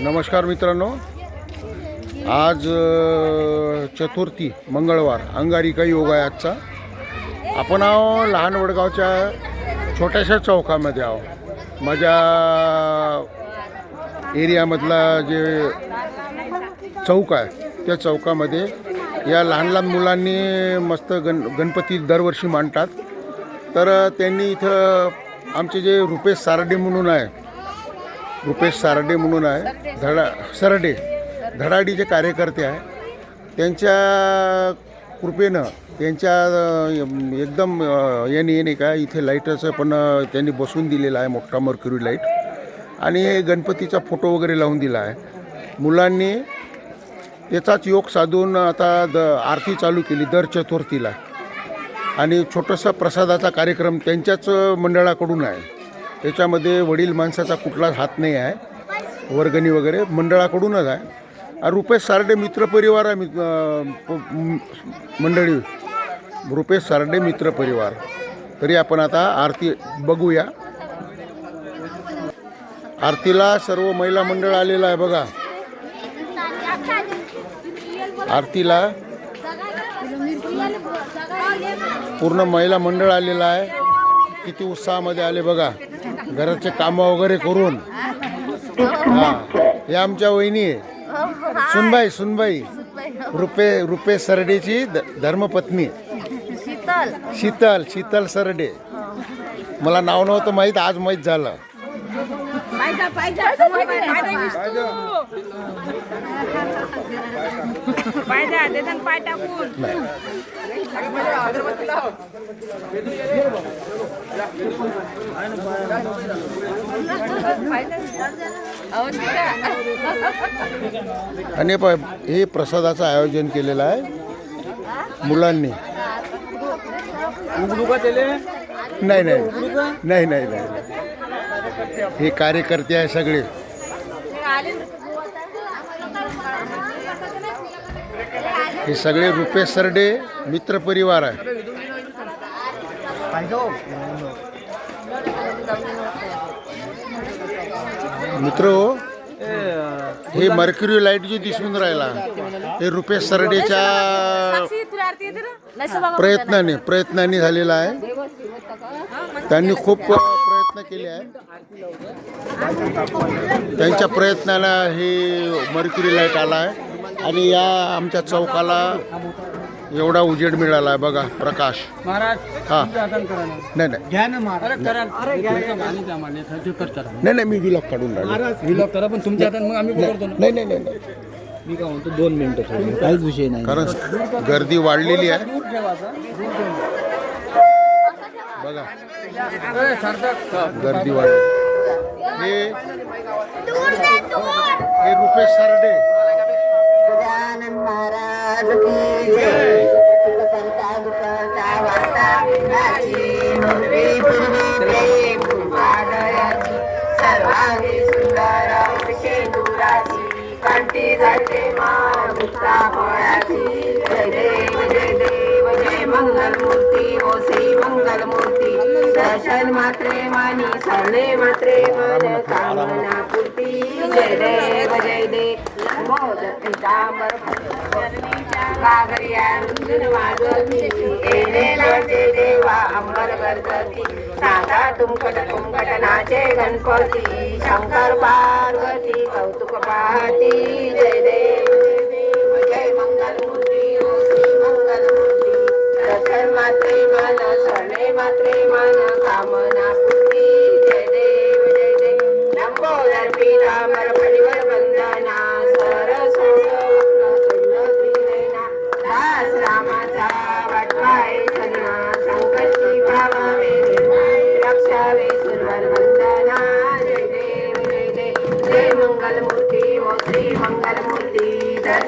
नमस्कार मित्रांनो. आज चतुर्थी मंगळवार अंगारिका योग आहे आजचा. आपण आहो लहान वडगावच्या छोट्याशा चौकामध्ये आहो. माझ्या एरियामधला जे चौक आहे त्या चौकामध्ये या लहान लहान मुलांनी मस्त गण गणपती दरवर्षी मांडतात. तर त्यांनी इथं आमचे जे रुपेश सारडे म्हणून आहे रुपेश सारडे म्हणून आहे. धडा सरडे धडाडीचे कार्यकर्ते आहे. त्यांच्या कृपेनं त्यांच्या एकदम याने याने नाही का इथे लाईटाचं पण त्यांनी बसवून दिलेलं आहे मोठा मर्क्युरी लाइट. आणि गणपतीचा फोटो वगैरे लावून दिला आहे. मुलांनी त्याचाच योग साधून आता द आरती चालू केली दर चतुर्थीला. आणि छोटासा प्रसादाचा कार्यक्रम त्यांच्याच मंडळाकडून आहे. त्याच्यामध्ये वडील माणसाचा कुठलाच हात नाही आहे. वर्गणी वगैरे मंडळाकडूनच आहे. रुपेश सारडे मित्रपरिवार आहे मित- मंडळी. रुपेश सारडे मित्रपरिवार तरी आपण आता आरती बघूया. आरतीला सर्व महिला मंडळ आलेलं आहे बघा. आरतीला पूर्ण महिला मंडळ आलेलं आहे. किती उत्साहामध्ये आले बघा. घराचे कामं वगैरे करून. हा. हे आमच्या वहिनी आहे. सुनबाई सुनबाई. रुपे रुपे सरडेची ध- धर्मपत्नी. शीतल. शीतल शीतल सरडे. मला नाव नव्हतं माहीत आज माहीत झालं. पाहिजे पाहिजे. देतात पाय टाकून. आणि हे प्रसादाचं आयोजन केलेलं आहे मुलांनी. नाही नाही. नाही नाही नाही. हे कार्यकर्ते आहे सगळे. हे सगळे रुपेश सरडे मित्रपरिवार आहे. मित्र हो, हे मर्क्युरी लाइट जे दिसून राहिला हे रुपेश सरडेच्या प्रयत्नाने प्रयत्नाने झालेला आहे. त्यांनी खूप प्रयत्न केले आहे त्यांच्या प्रयत्नाला हे मर्क्युरी लाइट आला आहे. आणि या आमच्या चौकाला एवढा उजेड मिळाला आहे बघा प्रकाश. महाराज हा. नाही नाही. घ्या ना महाराज नाही नाही मी विलॉग काढून राहिलो. विलॉग करा पण तुमच्या हातानं मग आम्ही नाही नाही नाही नाही मी काय म्हणतो दोन मिनिटं काहीच विषय नाही. कारण गर्दी वाढलेली आहे. बघा. गर्दी वाढली. हे हे रुपेश सरडे. गजानन महाराज की जय संता दुःखाचा वार्ता विनाची मुरली फिरली प्रेम पाडयाची सर्वांगी सुंदर शेंदुराची कंठी जाते मुक्ता फळाची जय देव जय देव जय मंगल मूर्ती ओ श्री मंगल मूर्ती दर्शन मात्रे मानी सरणे मात्रे मन कामना पूर्ती जय देव जय देव मोदक पितांबर रुंदून वाजवती देवा अंबर गरजती साधा तुमकट तुमकट नाचे गणपती शंकर पार्वती कौतुक पाहती जय देव जय मंगल मूर्ती ओ श्री मंगल मूर्ती दर्शन मात्रे मन सरणे मात्रे मन कामना पूर्ती जय देव जय देव लंबोदर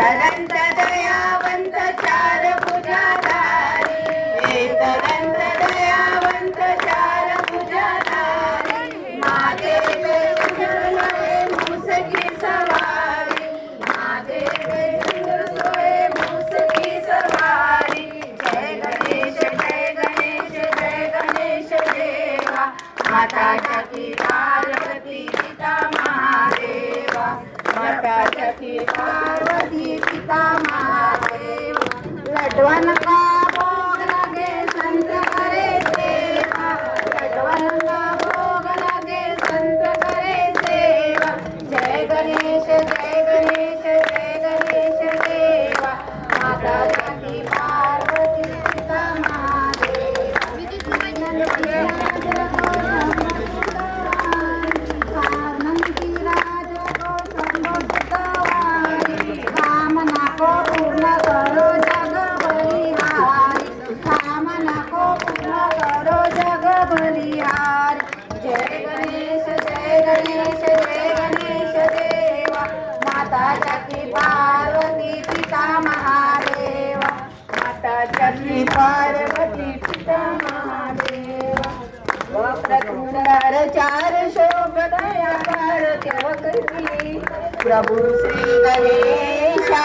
गलंत दयावंत चार पूजाधारी गलंत दयावंत चार पूजाधारी मागे सोये मुसकी सवारी मागे मुसकी सवारी। जय गणेश जय गणेश जय गणेश देवा। माता जगी पार्वती गीता महादेवा। माता जगी पिता महादेवा लटवन का चार शोभदया भारतीय करती प्रभू श्री गणेशा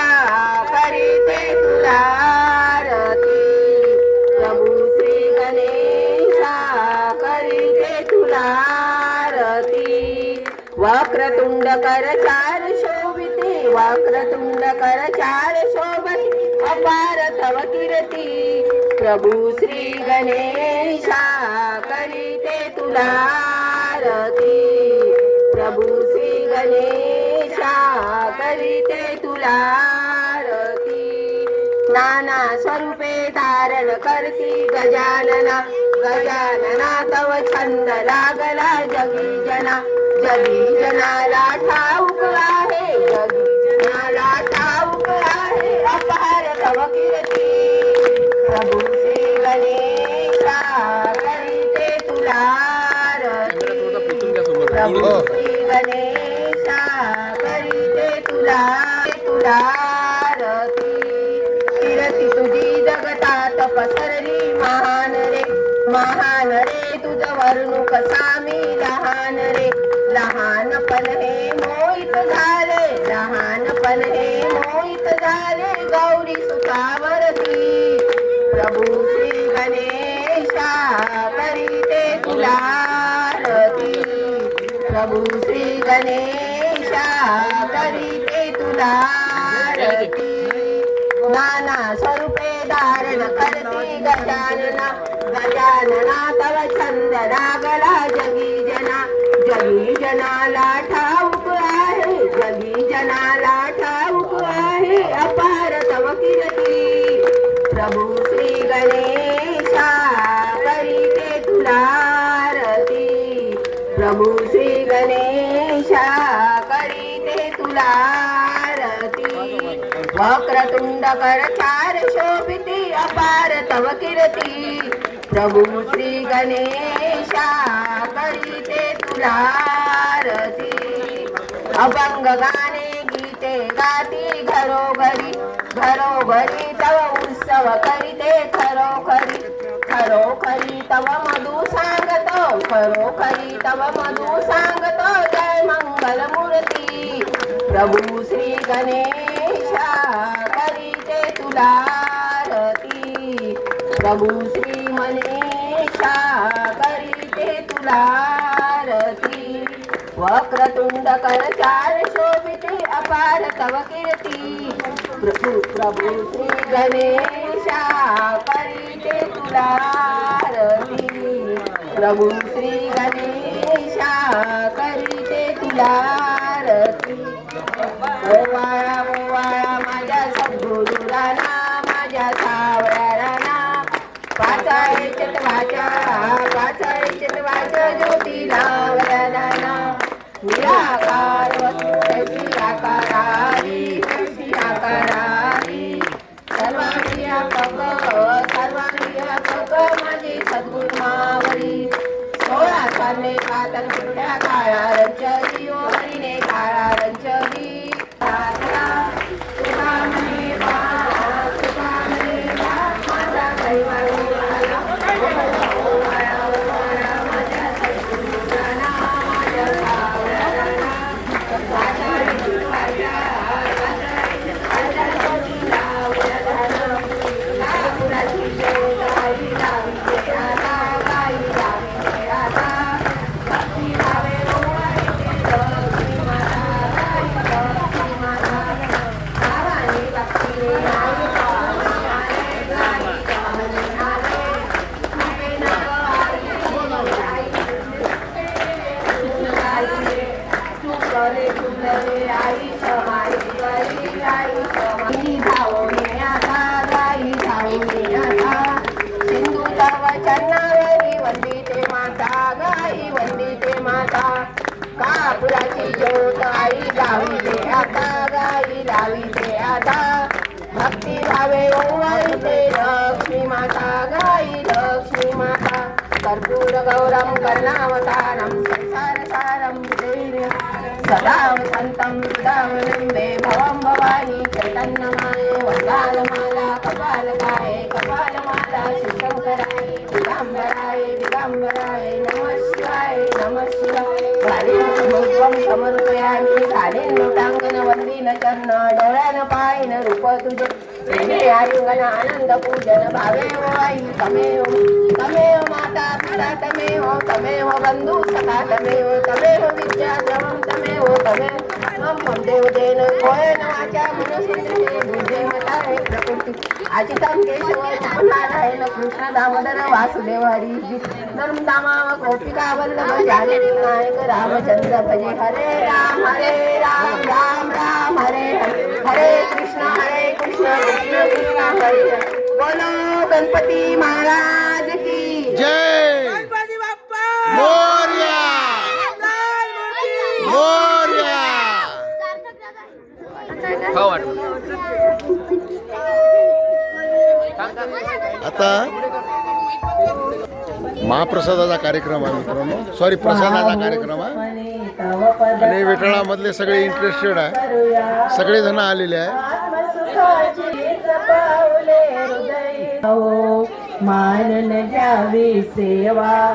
करीते तुला आरती. प्रभू श्री गणेशा करीते तुला आरती. वक्रतुंड कर चार शोभिते वक्रतुंड कर चार शोभते अपार तव कीर्ती. प्रभू श्री गणेशा करीते तुला आरती प्रभू श्री गणेशा करीते तुला आरती. नाना स्वरूपे धारण करती गजानना. गजानना तव छंद लागला जगी जना. जगी जनाला ठाऊक आहे जगी जनाला ठाऊक आहे. अपार तव कीर्ती प्रभू श्री गणेशा करीते तुला तुला आरती कीर्ती तुझी जगतात पसरली महान रे महान रे तुझ वर्णुक सामी लहान रे लहानपण हे मोहित झाले लहानपण हे मोहित झाले गौरी सुखावरती. प्रभू गणेशा करीते तुला नाना स्वरूपे धारण करते गजानना। गजानना तव छंद लागला जगी जना। जगी जनाला ठाऊक आहे जगी जनाला ठाऊक आहे। अपार तव किरती। प्रभू श्री गणेश। वक्रतुंड कर चार शोभिती अपार तव किरति। प्रभू श्री गणेशा करीते तुला आरती। अभंग गाणे गीते गाती घरोघरी। घरोघरी तव उत्सव करीते खरोखरी। खरोखरी तव मधु सांगतो खरोखरी तव मधु सांगतो जय मंगल मूर्ती प्रभू श्री गणेश करीते तुला आरती प्रभू श्री मनेशा करीते तुला आरती वक्रतुंड कर चार शोभिते अपार तव कीर्ती. प्रभू प्रभू श्री गणेशा करीते तुला आरती प्रभू श्री गणेशा करीते तुला आरती ज्योती लावला ना निराकार वस्तू आकारारी आकारारी सर्वांगी व्यापक सर्वांगी व्यापक माझी सद्गुरु मावळी। सोळा साले कातन कुठ्या काळा रचली कर्पूरगौरं कर्णावतारं संसारसारं कर्णावतारम संसार सारम भवं भवानी चैतन्यमाये वंदालमाला कपालकाये कपालमाला शिशङ्कराय दिगम्बराय दिगम्बराय नमः शिवाय नमः शिवाय। समर्पयामि गालिन लोटांगन वंदीन चरण डोळ्यान पायन रूप तुझे प्रेमे आलिंगन आनंद पूजन तमेव तमेव माता पिता तमेव तमेव बंधू सखा तमेव तमेव विद्या तमेव तमेव मम वाचा बुद्धे मतारे अचितं केशव नारायण कृष्ण दामोदर वासुदेव हरी नर्मदामा गोपिका वल्लभ जाने नायक रामचंद्र भजे हरे राम हरे राम राम राम हरे हरे हरे कृष्ण हरे कृष्ण कृष्ण कृष्ण हरे बोलो गणपती महाराज की। जय। मोर्या। मोर्या। खाऊ वाटलं. आता महाप्रसादाचा कार्यक्रम आहे मित्रांनो. सॉरी प्रसादाचा कार्यक्रम आहे. आणि विठळामधले सगळे इंटरेस्टेड आहे. सगळे जण आलेले आहे. मानन घ्यावी सेवा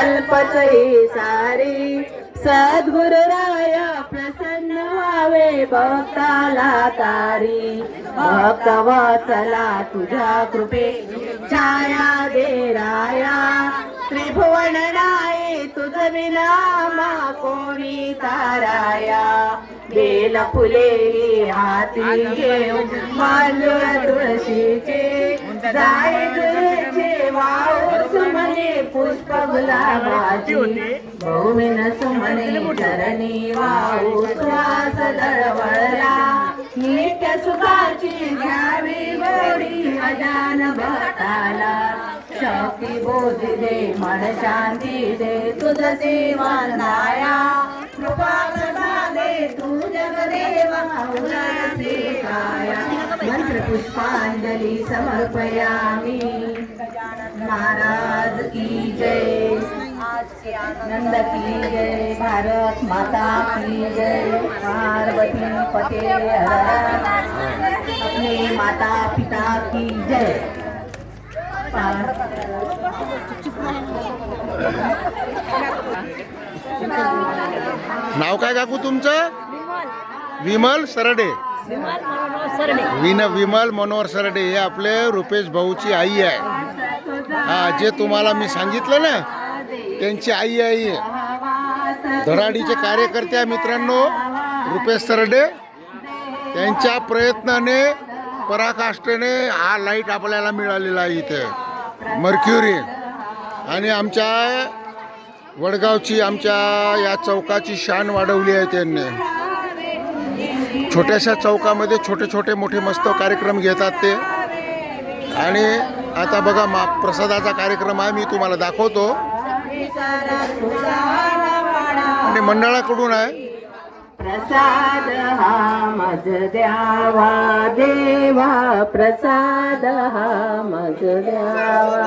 अल्पचही सारी. सद्गुरुराया प्रसन्न व्हावे भक्ताला तारी. भक्त वसला तुझ्या कृपे छाया दे राया. त्रिभुवन नाही तुझ विनामा कोणी ताराया बेल फुले हाती घेऊन मांजूळ तुळशीचे जाय तुळशीचे वाऊ सुमने पुष्प गुलाबाची भौमिन सुमने चरणी वाऊ सुवास दळवळला. नित्य सुखाची घ्यावी गोडी अजान भक्ताला. शक्ती बोधी दे मन शांती दे तुझ सेवानाया कृपा प्रसादे तू जगदेवा उदयसे मंत्र पुष्पांजली समर्पयामी. महाराज की जय. नंद की जय भारत माता की जय. पार्वती पते अपने माता पिता की जय. नाव काय काकू तुमचं? विमल. सरडे. विन विमल मनोहर सरडे हे आपले रुपेश भाऊची आई आहे. हा जे तुम्हाला मी सांगितलं ना त्यांची आई आई आहे धडाडीचे कार्यकर्ते मित्रांनो रुपेश सरडे. त्यांच्या प्रयत्नाने पराकाष्ठेने हा लाइट आपल्याला मिळालेला आहे इथे. मर्क्युरी. आणि आमच्या वडगावची आमच्या या चौकाची शान वाढवली आहे त्यांनी. छोट्याशा चौकामध्ये छोटे छोटे मोठे मस्त कार्यक्रम घेतात ते. आणि आता बघा मा प्रसादाचा कार्यक्रम आहे मी तुम्हाला दाखवतो. आणि मंडळाकडून आहे. प्रसाद हा मज द्यावा. देवा प्रसाद हा मज द्यावा.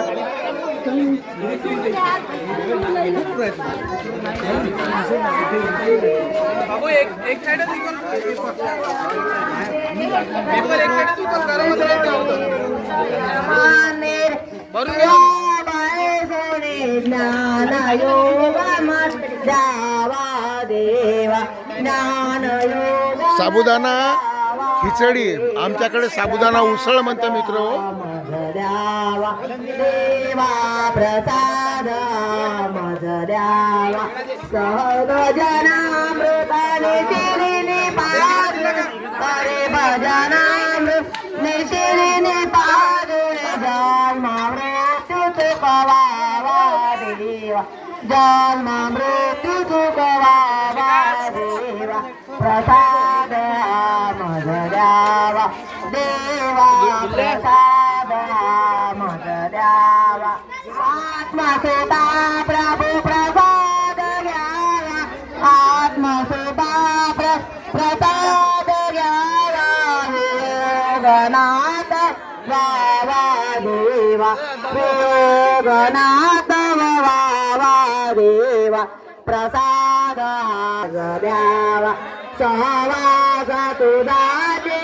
बाबू एक एक साइड पेपर साइड ज्ञान योगा देवा. साबुदाणा खिचडी. आमच्याकडे साबुदाणा उसळ म्हणतो मित्र. मज गणात वावा देवा प्रसाद द्यावा सहवास तुझा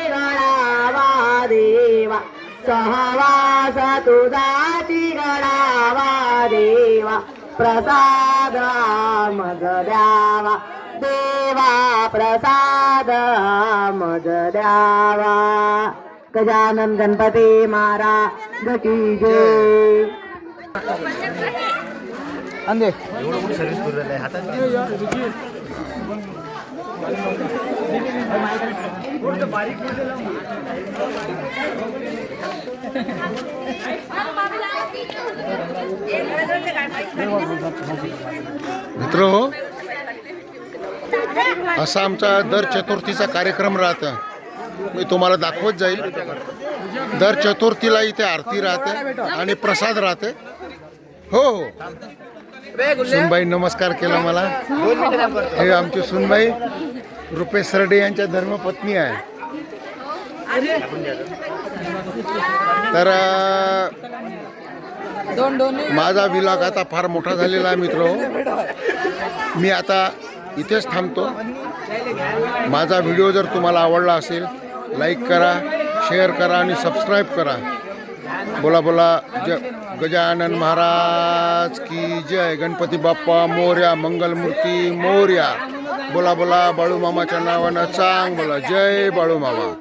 गणावा देवा सहवास तुझा गणावा देवा प्रसाद मग द्यावा देवा प्रसाद मग द्यावा गजानन गणपती महाराज की जय। अंदे मित्र हो असा आमचा दर चतुर्थीचा कार्यक्रम राहतं. मी तुम्हाला दाखवत जाईल. दर चतुर्थीला इथे आरती राहते आणि प्रसाद राहते. हो हो. सुनबाई नमस्कार केला मला. हे आमची सुनबाई रुपेश सरडे यांच्या धर्मपत्नी आहे. तर माझा विलाग आता फार मोठा झालेला आहे मित्र. मी आता इथेच थांबतो. माझा व्हिडिओ जर तुम्हाला आवडला असेल लाईक करा शेअर करा आणि सबस्क्राईब करा. बोला बोला ज गजानन महाराज की जय. गणपती बाप्पा मोर्या मंगलमूर्ती मोर्या. बोला बोला बाळू मामाच्या नावानं चांग बोला जय बाळू मामा